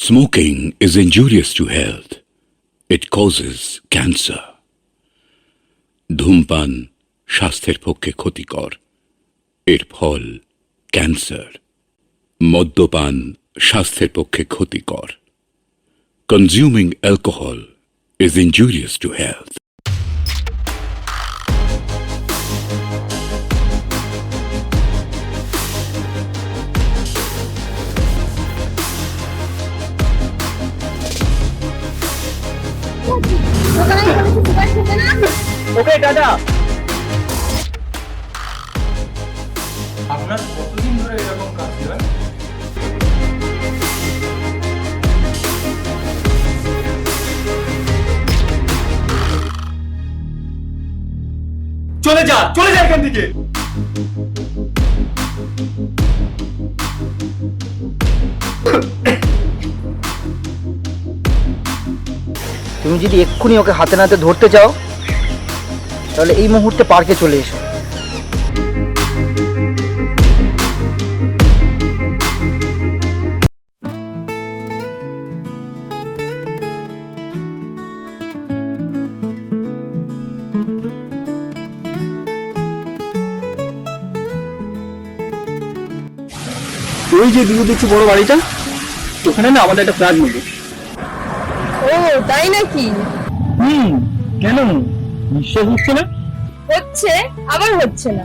Smoking is injurious to health. It causes cancer. ধূমপান স্বাস্থ্যের পক্ষে ক্ষতিকর এর ফল ক্যান্সার মদ্যপান স্বাস্থ্যের পক্ষে ক্ষতিকর consuming alcohol is injurious to health tata আপনার কতদিন ধরে এরকম কাজ হয়? চলে যা চলে যা এখান থেকে। তুমি যদি এক্ষুনি ওকে হাতে নাতে ধরতে চাও তাহলে এই মুহূর্তে পার্কে চলে এসো। ওই যে দিদি দেখছি বড় বাড়িটা ওখানে না আমাদের একটা ফ্ল্যাট নেব ও তাই নাকি? হুম কেন? বিশ্বাস হচ্ছে না? হচ্ছে আবার হচ্ছে না।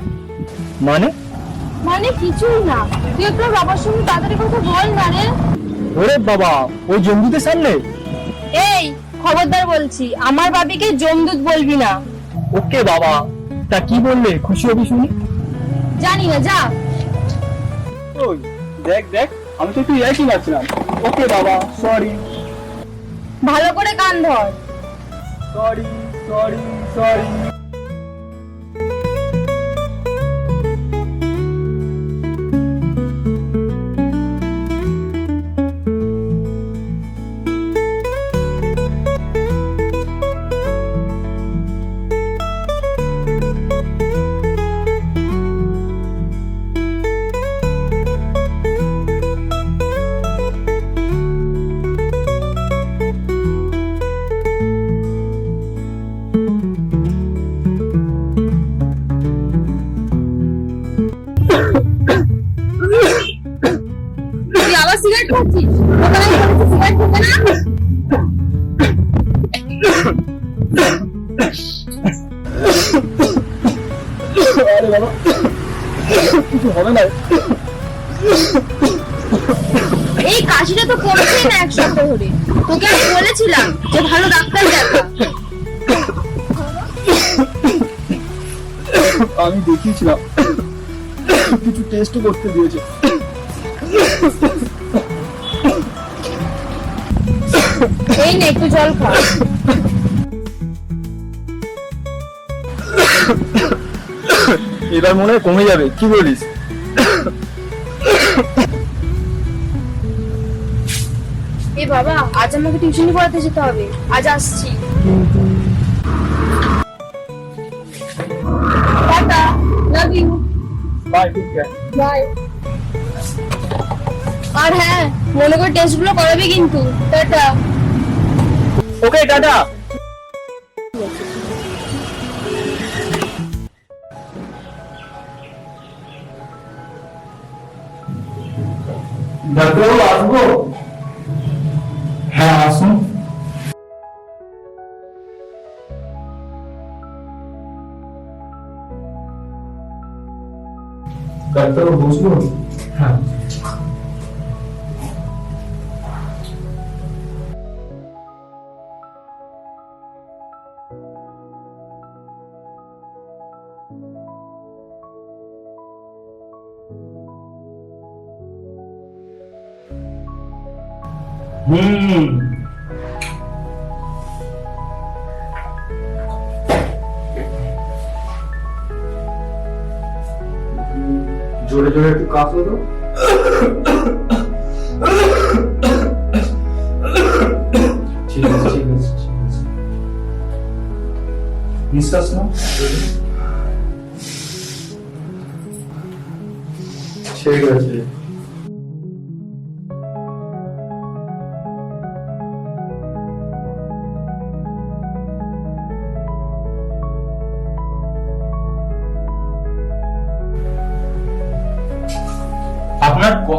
মানে? মানে কিছুই না। তুই একটু বাবার সঙ্গে তাড়াতাড়ি কথা বল না রে। ওরে বাবা ওই সামনে? এই খবরদার বলছি আমার বাবিকে জমদুত বলবি না। ওকে বাবা তা কি বললে? খুশি হবি শুনি? জানি না যা। ওই দেখ দেখ আমি তো একটু ইয়ার্কি মারছিলাম। ওকে বাবা সরি ভালো করে কান ধর। সরি সরি সরি কিছু হবে না এই কাশিটা তো কমছেই না এক সপ্তাহ ধরে। তোকে আমি বলেছিলাম যে ভালো ডাক্তার দেখা। আমি দেখিয়েছিলাম। কিছু টেস্ট করতে দিয়েছে। এই নে একটু জল খা। এবার মনে হয় কমে যাবে কি বলিস? এ বাবা আজ আমাকে টিউশনি পড়াতে যেতে হবে। আজ আসছি। Tata love you bye bye আর হ্যাঁ মনে করে টেস্টগুলো করাবি কিন্তু। টাটা। ওকে টাটা ডাক্তারবাবু আসব হ্যাঁ আসুন ডাক্তারবাবু বসবো হ্যাঁ হুম। জোরে জোরে একটু ঠিক আছে ঠিক আছে ঠিক আছে। নিঃশ্বাস নাও ঠিক আছে।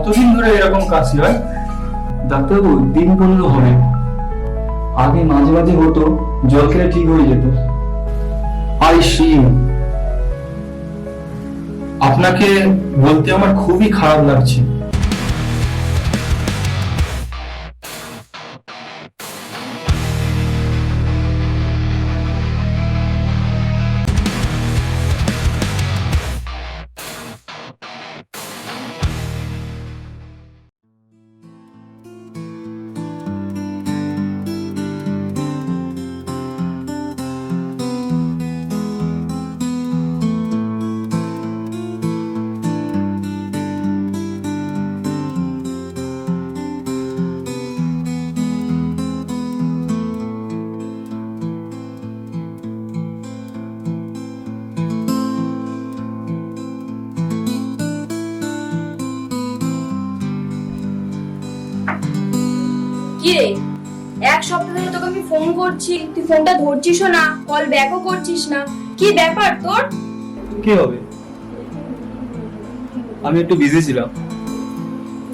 কতদিন ধরে এরকম কাশি হয়? ডাক্তারবাবু দিন পনেরো হবে। আগে মাঝে মাঝে হতো, জল খেলে ঠিক হয়ে যেত। আই সি আপনাকে বলতে আমার খুবই খারাপ লাগছে। কি? রে এক সপ্তাহ ধরে তোকে আমি ফোন করছি। তুই ফোনটা ধরছিসও না কল ব্যাকও করছিস না। কি ব্যাপার তোর? কি হবে? আমি একটু বিজি ছিলাম।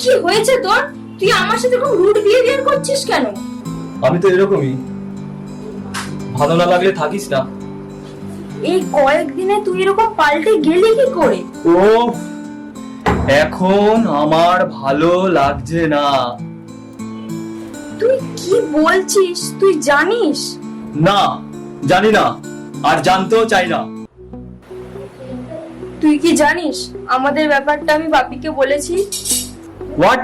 কি হয়েছে তোর? তুই আমার সাথে খুব রুড বিহেভিয়ার করছিস কেন? আমি তো এরকমই। ভালো না লাগলে থাকিস না। এই কয়েকদিনে তুই এরকম পাল্টে গেলি কি করে? ও এখন আমার ভালো লাগছে না। তুই কি বলছিস? তুই জানিস? না জানি না আর জানতেও চাই না। তুই কি জানিস? আমাদের ব্যাপারটা আমি বাপিকে বলেছি। হোয়াট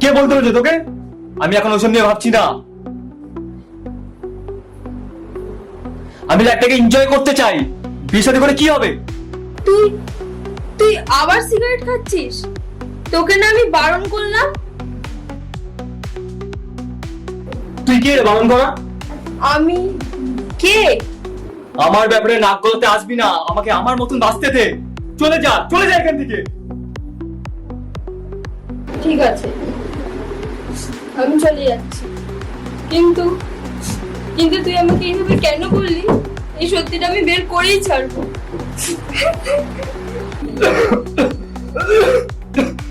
কে বলতে হয়েছে তোকে? আমি এখন ওসব নিয়ে ভাবছি না। আমি লাইফটাকে এনজয় করতে চাই। বিয়ে শাদী করে কি হবে? তুই তুই আবার সিগারেট খাচ্ছিস? তোকে না আমি বারণ করলাম কে রে বারণ করা? আমি। কে? আমার ব্যাপারে নাক গলাতে আসবি না আমাকে আমার মতন বাঁচতে দে। চলে যা চলে যা এখান থেকে। ঠিক আছে। আমি চলে যাচ্ছি। কিন্তু কিন্তু তুই আমাকে এইভাবে কেন বললি? এই সত্যিটা আমি বের করেই ছাড়বো।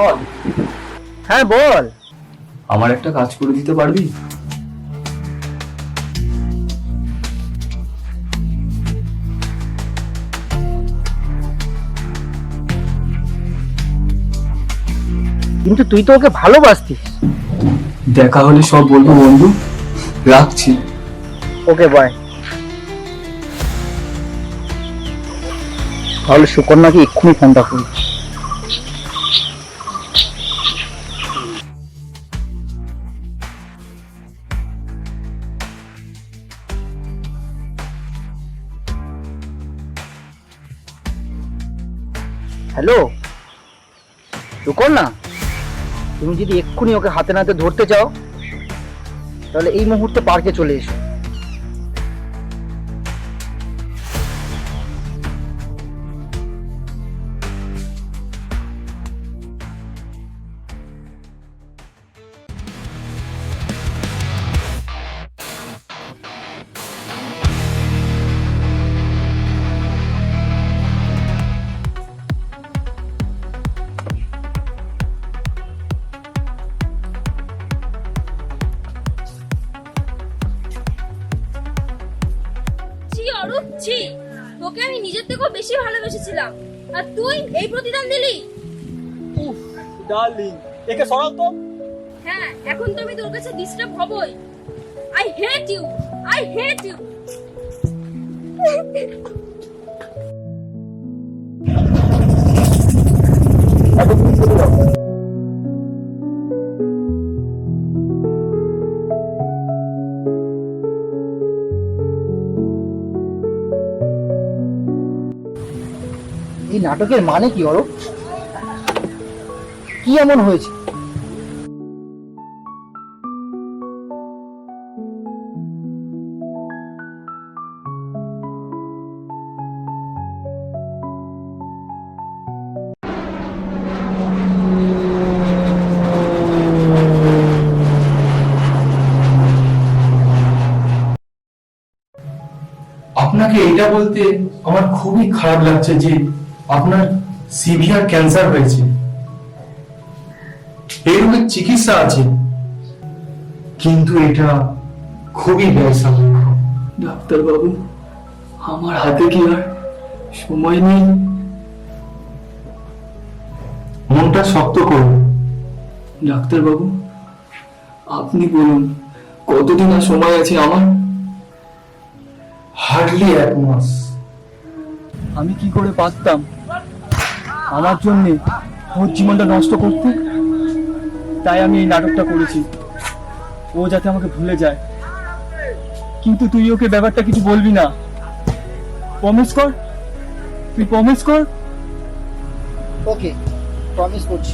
বল। হ্যাঁ বল। আমার একটা কাজ করে দিতে পারবি? কিন্তু তুই তো ওকে ভালোবাসতিস। দেখা হলে সব বলব বন্ধু। রাখছি। ওকে বাই তাহলে সুকন্যাকে এক্ষুনি ফোনটা করি হ্যালো? সুকন্যা তুমি যদি এক্ষুনি ওকে হাতে নাতে ধরতে চাও, তাহলে এই মুহূর্তে পার্কে চলে এসো। ছি তোকে আমি নিজের থেকেও বেশি ভালোবেসেছিলাম। আর তুই এই প্রতিদান দিলি? ডার্লিং একে সরাও তো। হ্যাঁ এখন তো আমি তোর কাছে ডিস্টার্ব হবই। I hate you I hate you এই নাটকের মানে কি অরব কি এমন হয়েছে? আপনাকে এটা বলতে আমার খুবই খারাপ লাগছে যে আপনার সিভিয়ার ক্যান্সার হয়েছে। এই রোগের চিকিৎসা আছে। কিন্তু এটা খুবই ব্যয়সাপেক্ষ ডাক্তারবাবু আমার হাতে কি আর সময় নেই? মনটা শক্ত করুন। ডাক্তারবাবু আপনি বলুন কতদিন আর সময় আছে আমার? হার্ডলি এক মাস। আমি কি করে পারতাম আমার জন্য ওর জীবনটা নষ্ট করতে। তাই আমি এই নাটকটা করেছি। ও যাতে আমাকে ভুলে যায়। কিন্তু তুই ওকে ব্যাপারটা কিছু বলবি না। প্রমিস কর? তুই প্রমিস কর? ওকে প্রমিস করছি।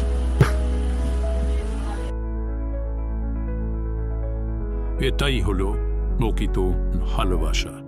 এটাই হলো প্রকৃত ভালোবাসা।